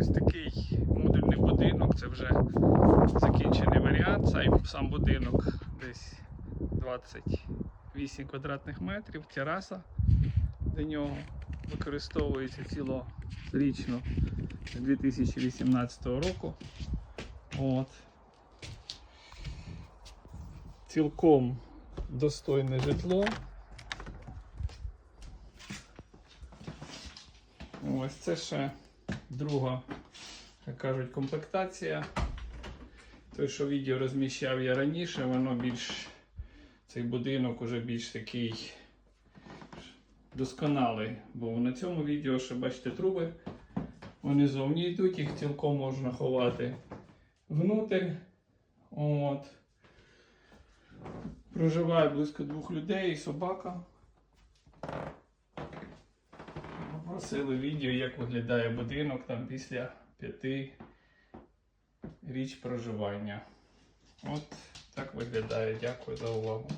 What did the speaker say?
Ось такий модульний будинок, це вже закінчений варіант. Сам, будинок десь 28 квадратних метрів, тераса до нього використовується цілорічно з 2018 року. От. Цілком достойне житло. Ось це ще друга, як кажуть, комплектація. Той, що відео розміщав я раніше, воно більш цей будинок уже більш такий досконалий. Бо на цьому відео ще бачите труби. Вони зовні йдуть, їх цілком можна ховати внутрь. От. Проживає близько двох людей і собака. Попросили відео, як виглядає будинок там після п'яти річ проживання. От так виглядає. Дякую за увагу.